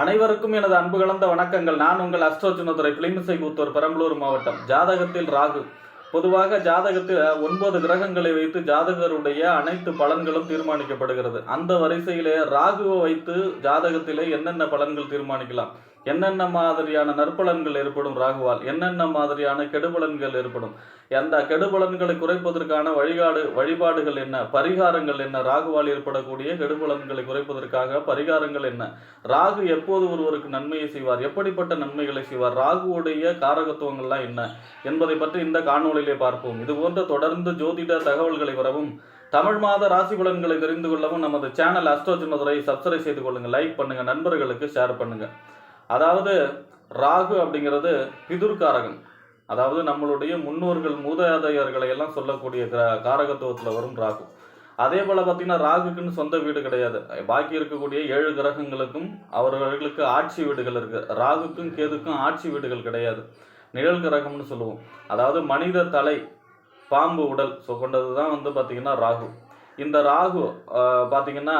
அனைவருக்கும் எனது அன்பு கலந்த வணக்கங்கள். நான் உங்கள் அஸ்ட்ரோஜுனதுரை பிளிமிசை கூத்தூர் பெரம்பலூர் மாவட்டம். ஜாதகத்தில் ராகு. பொதுவாக ஜாதகத்தில் ஒன்பது கிரகங்களை வைத்து ஜாதகருடைய அனைத்து பலன்களும் தீர்மானிக்கப்படுகிறது. அந்த வரிசையிலே ராகுவை வைத்து ஜாதகத்திலே என்னென்ன பலன்கள் தீர்மானிக்கலாம்? என்னென்ன மாதிரியான நற்பலன்கள் ஏற்படும் ராகுவால்? என்னென்ன மாதிரியான கெடுபலன்கள் ஏற்படும்? அந்த கெடுபலன்களை குறைப்பதற்கான வழிகாடு வழிபாடுகள் என்ன? பரிகாரங்கள் என்ன? ராகுவால் ஏற்படக்கூடிய கெடுபலன்களை குறைப்பதற்காக பரிகாரங்கள் என்ன? ராகு எப்போது ஒருவருக்கு நன்மையை செய்வார்? எப்படிப்பட்ட நன்மைகளை செய்வார்? ராகுவுடைய காரகத்துவங்கள்லாம் என்ன? என்பதை பற்றி இந்த காணொளியிலே பார்ப்போம். இது போன்ற தொடர்ந்து ஜோதிட தகவல்களை வரவும் தமிழ் மாத ராசி பலன்களை தெரிந்து கொள்ளவும் நமது சேனல் அஸ்ட்ரோ சின்னதுரை சப்ஸ்கிரைப் செய்து கொள்ளுங்கள் லைக் பண்ணுங்கள் நண்பர்களுக்கு ஷேர் பண்ணுங்கள் அதாவது ராகு அப்படிங்கிறது பிதுர்காரகன். அதாவது நம்மளுடைய முன்னோர்கள் மூதாதையர்களை எல்லாம் சொல்லக்கூடிய காரகத்துவத்தில் வரும் ராகு. அதே போல் பார்த்தீங்கன்னா ராகுக்குன்னு சொந்த வீடு கிடையாது. பாக்கி இருக்கக்கூடிய ஏழு கிரகங்களுக்கும் அவர்களுக்கு ஆட்சி வீடுகள் இருக்குது ராகுக்கும் கேதுக்கும் ஆட்சி வீடுகள் கிடையாது. நிழல் கிரகம்னு சொல்லுவோம். அதாவது மனித தலை பாம்பு உடல் ஸோ கொண்டது தான் வந்து பார்த்திங்கன்னா ராகு. இந்த ராகு பார்த்திங்கன்னா பார்த்தீங்கன்னா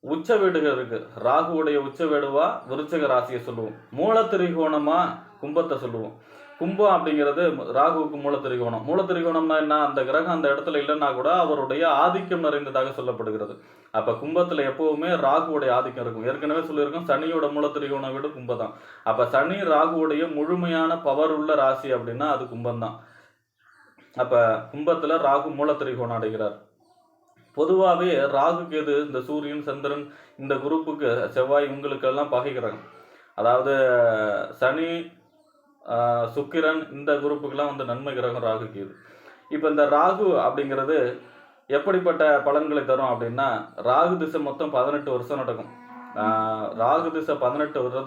உச்ச வீடுகள் இருக்கு ராகுவுடைய உச்ச வீடுவா விருச்சக ராசியை சொல்லுவோம். மூலத்திரிகோணமா கும்பத்தை சொல்லுவோம். கும்பம் அப்படிங்கிறது ராகுவுக்கு மூலத்திரிகோணம். மூலத்திரிகோணம்னா என்ன? அந்த கிரகம் அந்த இடத்துல இல்லைன்னா கூட அவருடைய ஆதிக்கம் நிறைந்ததாக சொல்லப்படுகிறது. அப்ப கும்பத்துல எப்பவுமே ராகுவுடைய ஆதிக்கம் இருக்கும். ஏற்கனவே சொல்லியிருக்கோம் சனியோட மூலத்திரிகோணம் விட கும்பம் தான் அப்ப சனி ராகுவுடைய முழுமையான பவர் உள்ள ராசி அப்படின்னா அது கும்பம் தான் அப்ப கும்பத்துல ராகு மூலத்திரிகோணம் அடைகிறார். பொதுவாகவே ராகு கேது இந்த சூரியன் சந்திரன் இந்த குரூப்புக்கு செவ்வாய் இவங்களுக்கெல்லாம் பகைக்கிறாங்க. அதாவது சனி சுக்கிரன் இந்த குரூப்புக்கெல்லாம் வந்து நன்மை கிரகம் ராகு கேது. இப்போ இந்த ராகு அப்படிங்கிறது எப்படிப்பட்ட பலன்களை தரும் அப்படின்னா ராகு திசை மொத்தம் பதினெட்டு வருஷம் நடக்கும். ராகு திசை பதினெட்டு வருஷம்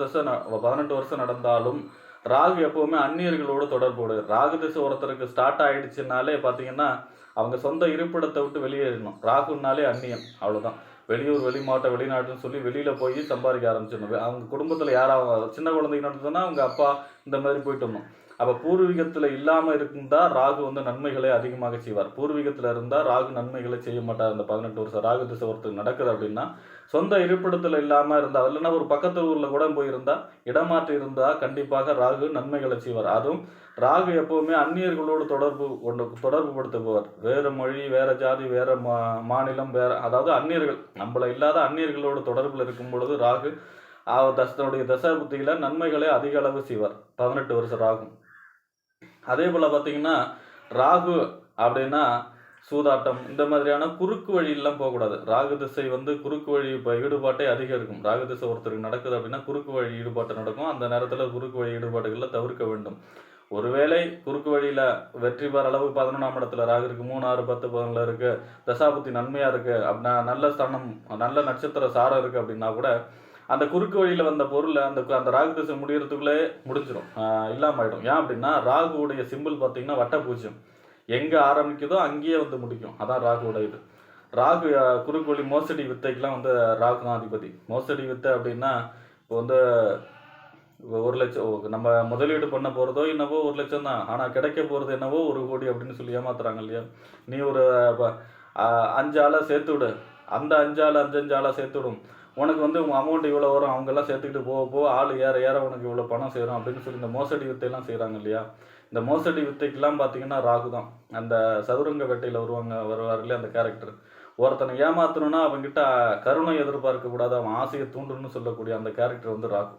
பதினெட்டு வருஷம் நடந்தாலும் ராகு எப்பவுமே அந்நியர்களோடு தொடர்போடு. ராகு திசை ஒருத்தருக்கு ஸ்டார்ட் ஆயிடுச்சுனாலே பார்த்தீங்கன்னா அவங்க சொந்த இருப்பிடத்தை விட்டு வெளியேறணும். ராகுனாலே அந்நியன் அவ்வளோதான் வெளியூர் வெளி மாவட்டம் வெளிநாட்டுன்னு சொல்லி வெளியில் போய் சம்பாதிக்க ஆரம்பிச்சிடணும். அவங்க குடும்பத்தில் யாராவது சின்ன குழந்தைங்க நடந்ததுன்னா அவங்க அப்பா இந்த மாதிரி போயிட்டு வரணும். அப்போ பூர்வீகத்தில் இல்லாமல் இருந்தால் ராகு வந்து நன்மைகளை அதிகமாக செய்வார். பூர்வீகத்தில் இருந்தால் ராகு நன்மைகளை செய்ய மாட்டார். அந்த பதினெட்டு வருஷம் ராகு திசை ஒருத்தர் நடக்குது அப்படின்னா சொந்த இருப்பிடத்தில் இல்லாமல் இருந்தால் இல்லைன்னா ஒரு பக்கத்து ஊரில் கூட போயிருந்தால் இடமாற்றி இருந்தால் கண்டிப்பாக ராகு நன்மைகளை செய்வார். அதுவும் ராகு எப்போவுமே அந்நியர்களோடு தொடர்பு கொண்டு தொடர்பு படுத்துபவர். வேறு மொழி வேறு ஜாதி வேறு மா மாநிலம் வேறு அதாவது அந்நியர்கள். நம்மளை இல்லாத அந்நியர்களோடு தொடர்பில் இருக்கும் பொழுது ராகு அவர் தஸ் தன்னுடைய தசா புத்தியில் நன்மைகளை அதிக அளவு செய்வார். பதினெட்டு வருஷம் ராகும் அதே போல் பார்த்தீங்கன்னா ராகு அப்படின்னா சூதாட்டம் இந்த மாதிரியான குறுக்கு வழியெல்லாம் போகக்கூடாது. ராகு திசை வந்து குறுக்கு வழி இப்போ ஈடுபாட்டே அதிகம் இருக்கும் ராகு திசை ஒருத்தருக்கு நடக்குது அப்படின்னா குறுக்கு வழி ஈடுபாட்டு நடக்கும். அந்த நேரத்தில் குறுக்கு வழி ஈடுபாடுகளை தவிர்க்க வேண்டும். ஒருவேளை குறுக்கு வழியில் வெற்றி பெற அளவு பதினொன்றாம் இடத்துல ராகு இருக்குது மூணு ஆறு பத்து பதினொன்றில் இருக்குது தசாபுத்தி நன்மையாக இருக்குது அப்படின்னா நல்ல ஸ்தானம் நல்ல நட்சத்திர சாரம் இருக்குது அப்படின்னா கூட அந்த குறுக்கு வழியில் வந்த பொருளை அந்த அந்த ராகு திசை முடிகிறதுக்குள்ளே முடிஞ்சிடும் இல்லாமல் ஆகிடும் ஆயிடும். ஏன் அப்படின்னா ராகுவுடைய சிம்பிள் பார்த்தீங்கன்னா வட்டப்பூஜ்யம் எங்கே ஆரம்பிக்குதோ அங்கேயே வந்து முடிக்கும். அதான் ராகுவோட இது. ராகு குறுக்கோழி மோசடி வித்தைக்கெலாம் வந்து ராகு தான் அதிபதி. மோசடி வித்தை அப்படின்னா இப்போ வந்து ஒரு லட்சம் நம்ம முதலீடு பண்ண போகிறதோ என்னவோ ஒரு லட்சம் தான். ஆனால் கிடைக்க போகிறது என்னவோ ஒரு கோடி அப்படின்னு சொல்லி ஏமாத்துறாங்க இல்லையா? நீ ஒரு ப- அஞ்சு ஆளாக சேர்த்து விடு. அந்த அஞ்சு ஆள் அஞ்சு அஞ்சு சேர்த்து விடும். உனக்கு வந்து உங்கள் அமௌண்ட் இவ்வளோ வரும் அவங்கெல்லாம் சேர்த்துக்கிட்டு போக போக ஆள் ஏற ஏற உனக்கு இவ்வளோ பணம் சேரும் அப்படின்னு சொல்லி இந்த மோசடி வித்தையெல்லாம் செய்கிறாங்க இல்லையா? இந்த மோசடி வித்தைக்கெல்லாம் பார்த்தீங்கன்னா ராகு தான். அந்த சதுரங்க வேட்டையில் வருவாங்க வருவார்களே அந்த கேரக்டர் ஒருத்தனை ஏமாத்தணும்னா அவன்கிட்ட கருணை எதிர்பார்க்க கூடாது அவன் ஆசையை தூண்டுன்னு சொல்லக்கூடிய அந்த கேரக்டர் வந்து ராகு.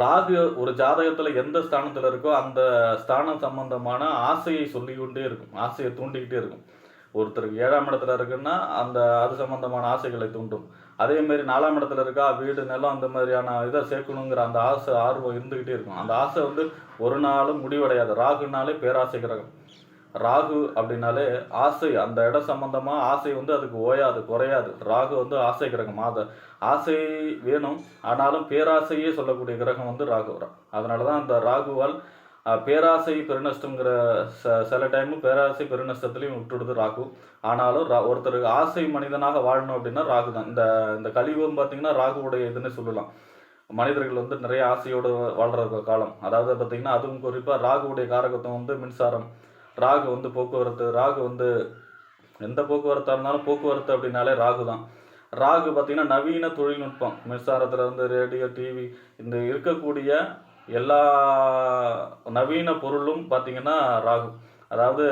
ராகு ஒரு ஜாதகத்துல எந்த ஸ்தானத்துல இருக்கோ அந்த ஸ்தானம் சம்பந்தமான ஆசையை சொல்லிக்கொண்டே இருக்கும் ஆசையை தூண்டிக்கிட்டே இருக்கும். ஒருத்தருக்கு ஏழாம் இடத்துல இருக்குன்னா அந்த அது சம்பந்தமான ஆசைகளை தூண்டும். அதே மாதிரி நாலாம் இடத்துல இருக்கா வீடு நிலம் அந்த மாதிரியான இதை சேர்க்கணுங்கிற அந்த ஆசை ஆர்வம் இருந்துகிட்டே இருக்கும். அந்த ஆசை வந்து ஒரு நாளும் முடிவடையாது. ராகுனாலே பேராசை கிரகம். ராகு அப்படின்னாலே ஆசை. அந்த இடம் சம்பந்தமா ஆசை வந்து அதுக்கு ஓயாது குறையாது. ராகு வந்து ஆசை கிரகம். அத ஆசை வேணும். ஆனாலும் பேராசையே சொல்லக்கூடிய கிரகம் வந்து ராகு. அதனால தான் அந்த ராகுவால் பேராசை பெருநஷ்டங்கிற ச சில டைமு பேராசை பெருநஷ்டத்துலையும் விட்டுடுது ராகு. ஆனாலும் ரா- ஒருத்தருக்கு ஆசை மனிதனாக வாழணும் அப்படின்னா ராகு தான். இந்த இந்த கலியுகம் பார்த்தீங்கன்னா ராகுவுடைய இதுன்னு சொல்லலாம். மனிதர்கள் வந்து நிறைய ஆசையோடு வாழ்கிற காலம். அதாவது பார்த்தீங்கன்னா அதுவும் குறிப்பாக ராகுவுடைய காரகத்துவம் வந்து மின்சாரம். ராகு வந்து போக்குவரத்து ராகு வந்து எந்த போக்குவரத்தாக இருந்தாலும் போக்குவரத்து அப்படின்னாலே ராகு தான். ராகு பார்த்தீங்கன்னா நவீன தொழில்நுட்பம். மின்சாரத்தில் இருந்து ரேடியோ டிவி இந்த இருக்கக்கூடிய எல்லா நவீன பொருளும் பார்த்தீங்கன்னா ராகு. அதாவது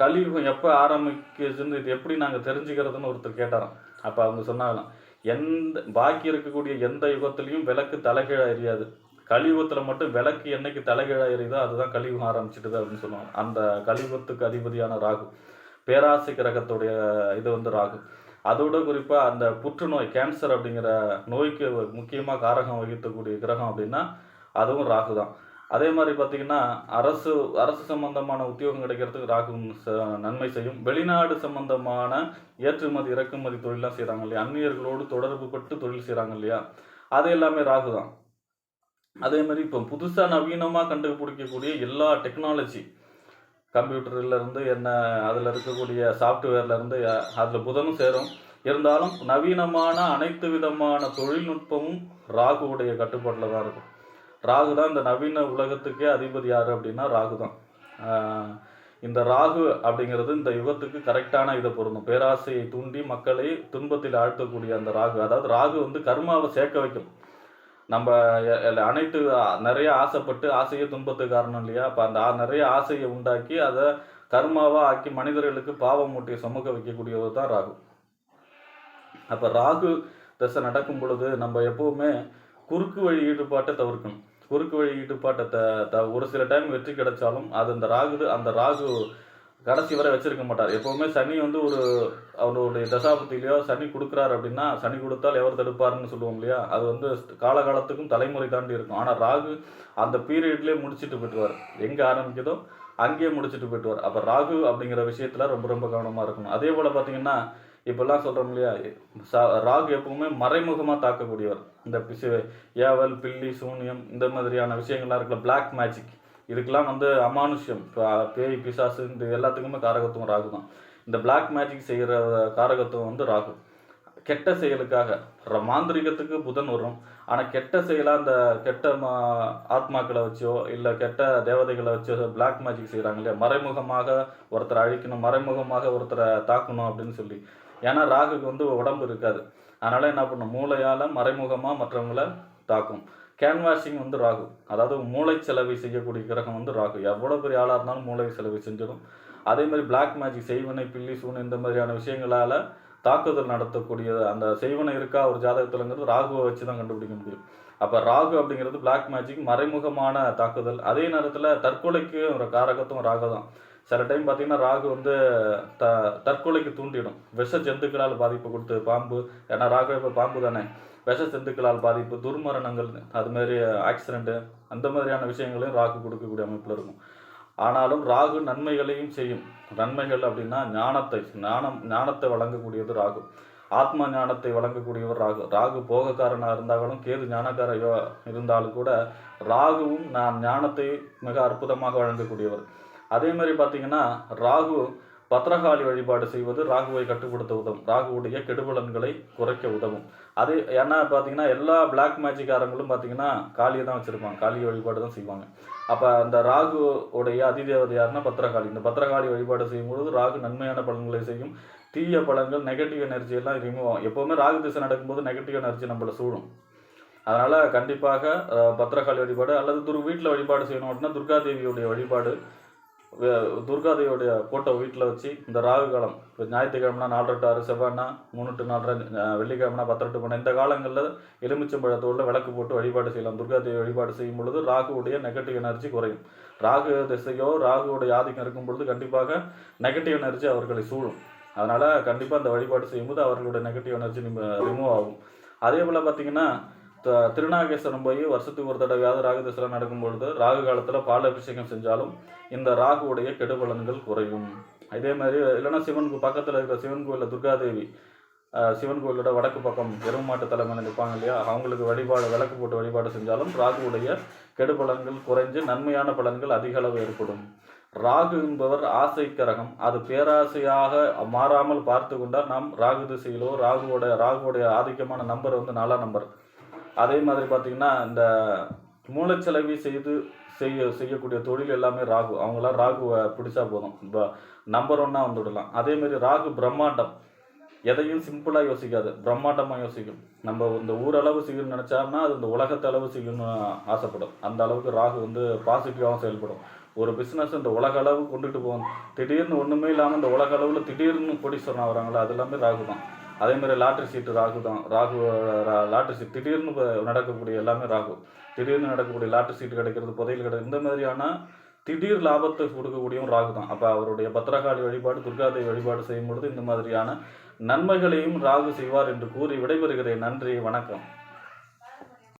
கலியுகம் எப்போ ஆரம்பிக்குதுன்னு இது எப்படி நாங்கள் தெரிஞ்சுக்கிறதுன்னு ஒருத்தர் கேட்டாராம். அப்போ அவங்க சொன்னாங்களாம் எந்த பாக்கி இருக்கக்கூடிய எந்த யுகத்துலேயும் விளக்கு தலைகீழா எரியாது. கலியுகத்தில் மட்டும் விளக்கு என்னைக்கு தலைகீழா எரியுதோ அதுதான் கலியுகம் ஆரம்பிச்சிட்டுது அப்படின்னு சொல்லுவாங்க. அந்த கலியுகத்துக்கு அதிபதியான ராகு. பேராசை கிரகத்துடைய இது வந்து ராகு. அதோட குறிப்பாக அந்த புற்றுநோய் கேன்சர் அப்படிங்கிற நோய்க்கு முக்கியமாக காரகம் வகிக்கக்கூடிய கிரகம் அப்படின்னா அதுவும் ராகு தான். அதே மாதிரி பார்த்தீங்கன்னா அரசு அரசு சம்பந்தமான உத்தியோகம் கிடைக்கிறதுக்கு ராகு ச- நன்மை செய்யும். வெளிநாடு சம்பந்தமான ஏற்றுமதி இறக்குமதி தொழிலாம் செய்கிறாங்க இல்லையா? அந்நியர்களோடு தொடர்பு பட்டு தொழில் செய்கிறாங்க இல்லையா? அது எல்லாமே ராகு தான். அதே மாதிரி இப்போ புதுசாக நவீனமாக கண்டுபிடிக்கக்கூடிய எல்லா டெக்னாலஜி கம்ப்யூட்டர்லேருந்து என்ன அதில் இருக்கக்கூடிய சாஃப்ட்வேர்லேருந்து அதில் புதனும் சேரும். இருந்தாலும் நவீனமான அனைத்து விதமான தொழில்நுட்பமும் ராகுவுடைய கட்டுப்பாட்டில் தான் இருக்கும். ராகு தான் இந்த நவீன உலகத்துக்கே அதிபதி யார் அப்படின்னா ராகு தான் இந்த ராகு அப்படிங்கிறது இந்த யுகத்துக்கு கரெக்டான இதை பொருந்தும். பேராசையை தூண்டி மக்களை துன்பத்தில் ஆழ்த்தக்கூடிய அந்த ராகு. அதாவது ராகு வந்து கர்மாவை சேர்க்க வைக்கும். நம்ம அனைத்து நிறைய ஆசைப்பட்டு ஆசையே துன்பத்துக்கு காரணம் இல்லையா? அப்போ அந்த நிறைய ஆசையை உண்டாக்கி அதை கர்மாவாக ஆக்கி மனிதர்களுக்கு பாவம் மூட்டியை சுமக்க வைக்கக்கூடியது தான் ராகு. அப்போ ராகு தசை நடக்கும் பொழுது நம்ம எப்பவுமே குறுக்கு வழி ஈடுபாட்டை தவிர்க்கணும். குறுக்கு வழி ஈடுபாட்டை த த ஒரு சில டைம் வெற்றி கிடைச்சாலும் அது அந்த ராகு அந்த ராகு கடைசி வரை வச்சிருக்க மாட்டார். எப்பவுமே சனி வந்து ஒரு அவருடைய தசாபத்திலையோ சனி கொடுக்குறாரு அப்படின்னா சனி கொடுத்தால் எவர் தடுப்பாருன்னு சொல்லுவோம் இல்லையா? அது வந்து காலகாலத்துக்கும் தலைமுறை தாண்டி இருக்கும். ஆனால் ராகு அந்த பீரியட்லேயே முடிச்சுட்டு போயிட்டுவார். எங்கே ஆரம்பிக்குதோ அங்கேயே முடிச்சுட்டு போயிட்டுவார். அப்போ ராகு அப்படிங்கிற விஷயத்துல ரொம்ப ரொம்ப கவனமாக இருக்கணும். அதே போல் பார்த்தீங்கன்னா இப்போல்லாம் சொல்கிறோம் இல்லையா? ராகு எப்பவுமே மறைமுகமாக தாக்கக்கூடியவர். இந்த பிசு ஏவல் பில்லி சூனியம் இந்த மாதிரியான விஷயங்கள்லாம் இருக்குல்ல பிளாக் மேஜிக் இதுக்கெல்லாம் வந்து அமானுஷ்யம். இப்போ பேய் பிசாசு இந்த எல்லாத்துக்குமே காரகத்துவம் ராகு தான். இந்த பிளாக் மேஜிக் செய்கிற காரகத்துவம் வந்து ராகு. கெட்ட செயலுக்காக. மாந்திரிகத்துக்கு புதன் வரும். ஆனால் கெட்ட செயலாக அந்த கெட்ட மா ஆத்மாக்களை வச்சோ இல்லை கெட்ட தேவதைகளை வச்சோ பிளாக் மேஜிக் செய்கிறாங்க இல்லையா? மறைமுகமாக ஒருத்தரை அழிக்கணும் மறைமுகமாக ஒருத்தரை தாக்கணும் அப்படின்னு சொல்லி. ஏன்னா ராகுக்கு வந்து உடம்பு இருக்காது. அதனால் என்ன பண்ணும்? மூளையால் மறைமுகமாக மற்றவங்கள தாக்கும். கேன்வாஷிங் வந்து ராகு. அதாவது மூளை செலவை செய்யக்கூடிய கிரகம் வந்து ராகு. எவ்வளோ பெரிய ஆளாக இருந்தாலும் மூளை செலவை செஞ்சிடும். அதே மாதிரி பிளாக் மேஜிக் செய்வனை பில்லி சூனு இந்த மாதிரியான விஷயங்களால் தாக்குதல் நடத்தக்கூடிய அந்த செய்வனை இருக்கா ஒரு ஜாதகத்துலங்கிறது ராகுவை வச்சு தான் கண்டுபிடிக்க முடியும். அப்போ ராகு அப்படிங்கிறது பிளாக் மேஜிக் மறைமுகமான தாக்குதல். அதே நேரத்தில் தற்கொலைக்கு ஒரு காரகத்தும் ராகு தான் சில டைம் பார்த்தீங்கன்னா ராகு வந்து த தற்கொலைக்கு தூண்டிடும். விஷ ஜந்துக்களால் பாதிப்பு கொடுத்து பாம்பு ஏன்னா ராகு இப்போ பாம்பு தானே. விஷ ஜந்துக்களால் பாதிப்பு துர்மரணங்கள் அதுமாரி ஆக்சிடெண்ட்டு அந்த மாதிரியான விஷயங்களையும் ராகு கொடுக்கக்கூடிய அமைப்பில் இருக்கும். ஆனாலும் ராகு நன்மைகளையும் செய்யும். நன்மைகள் அப்படின்னா ஞானத்தை ஞானம் ஞானத்தை வழங்கக்கூடியது ராகு. ஆத்ம ஞானத்தை வழங்கக்கூடியவர் ராகு. ராகு போகக்காரனாக இருந்தாலும் கேது ஞானக்கார இருந்தாலும் கூட ராகுவும் நான் ஞானத்தை மிக அற்புதமாக வழங்கக்கூடியவர். அதே மாதிரி பார்த்தீங்கன்னா ராகு பத்ரகாளி வழிபாடு செய்வது ராகுவை கட்டுப்படுத்த உதவும். ராகுவுடைய கெடுபலன்களை குறைக்க உதவும். அது ஏன்னா பார்த்தீங்கன்னா எல்லா பிளாக் மேஜிக்காரங்களும் பார்த்தீங்கன்னா காளியை தான் வச்சுருப்பாங்க. காளி வழிபாடு தான் செய்வாங்க. அப்போ அந்த ராகு உடைய அதிதேவதை யாருன்னா பத்திரகாளி இந்த பத்திரகாளி வழிபாடு செய்யும்பொழுது ராகு நன்மையான பலன்களை செய்யும். தீய பலன்கள் நெகட்டிவ் எனர்ஜி எல்லாம் ரிமூவ் ஆகும். எப்போவுமே ராகு திசை நடக்கும்போது நெகட்டிவ் எனர்ஜி நம்மளை சூழும் அதனால் கண்டிப்பாக பத்திரகாளி வழிபாடு அல்லது துர் வீட்டில் வழிபாடு செய்யணும் அப்படின்னா துர்காதேவியுடைய வழிபாடு துர்காதையோடைய துர்காதேவியுடைய ஃபோட்டோ வீட்டில் வச்சு இந்த ராகு காலம் இப்போ ஞாயிற்றுக்கிழமைனா நாலரை ஆறு செவ்வாய்னா மூணு டு நாலரை வெள்ளிக்கிழமைனா பத்தரை டு இந்த காலங்களில் எலுமிச்சம்பழத்தோடு விளக்கு போட்டு வழிபாடு செய்யலாம். துர்காதேவி வழிபாடு செய்யும் பொழுது ராகுவுடைய நெகட்டிவ் எனர்ஜி குறையும். ராகு திசையோ ராகுவுடைய ஆதிக்கம் இருக்கும் பொழுது கண்டிப்பாக நெகட்டிவ் எனர்ஜி அவர்களை சூழும். அதனால் கண்டிப்பாக அந்த வழிபாடு செய்யும்போது அவர்களுடைய நெகட்டிவ் எனர்ஜி ரிமூவ் ஆகும். அதே போல் பார்த்தீங்கன்னா த- திருநாகேஸ்வரம் போய் வருஷத்துக்கு ஒரு தடவையாவது ராகு திசையில் நடக்கும்பொழுது ராகு காலத்தில் பால் அபிஷேகம் செஞ்சாலும் இந்த ராகுவுடைய கெடுபலன்கள் குறையும். இதே மாதிரி இல்லைன்னா சிவன் பக்கத்தில் இருக்கிற சிவன் கோயிலில் துர்காதேவி சிவன் கோயிலோட வடக்கு பக்கம் எருமாட்டு தலைமையில் நிற்பாங்க இல்லையா அவங்களுக்கு வழிபாடு விளக்கு போட்டு வழிபாடு செஞ்சாலும் ராகுவுடைய கெடுபலன்கள் குறைஞ்சு நன்மையான பலன்கள் அதிக அளவு ஏற்படும். ராகு என்பவர் ஆசை கரகம். அது பேராசையாக மாறாமல் பார்த்து கொண்டால் நாம் ராகு திசையிலோ ராகுவோட ராகுவோடைய ஆதிக்கமான நம்பர் வந்து நாலாம் நம்பர். அதே மாதிரி பார்த்தீங்கன்னா இந்த மூளைச்சலவை செய்து செய்ய செய்யக்கூடிய தொழில் எல்லாமே ராகு. அவங்களாம் ராகுவை பிடிச்சா போதும். நம்பர் ஒன்னாக வந்து விடலாம் அதேமாரி ராகு பிரம்மாண்டம். எதையும் சிம்பிளாக யோசிக்காது. பிரம்மாண்டமாக யோசிக்கும். நம்ம இந்த ஊரளவு செய்யணும்னு நினச்சோம்னா அது இந்த உலகத்தளவு செய்யணும்னு ஆசைப்படும். அந்த அளவுக்கு ராகு வந்து பாசிட்டிவாகவும் செயல்படும். ஒரு பிஸ்னஸ் இந்த உலக அளவு கொண்டுட்டு போகும் திடீர்னு ஒன்றுமே இல்லாமல் இந்த உலக அளவில் திடீர்னு கோடீஸ்வரன் வராங்களா அது எல்லாமே ராகு தான் அதே மாதிரி லாட்ரி சீட்டு ராகு தான். ராகு ரா- லாட்ரி சீட் திடீர்னு நடக்கக்கூடிய எல்லாமே ராகு. திடீர்னு நடக்கக்கூடிய லாட்ரி சீட்டு கிடைக்கிறது புதையில் கிடைக்கிறது இந்த மாதிரியான திடீர் லாபத்தை கொடுக்கக்கூடியவும் ராகு தான். அப்போ அவருடைய பத்திரகாளி வழிபாடு துர்காதேவி வழிபாடு செய்யும் பொழுது இந்த மாதிரியான நன்மைகளையும் ராகு செய்வார் என்று கூறி விடைபெறுகிறேன். நன்றி வணக்கம்.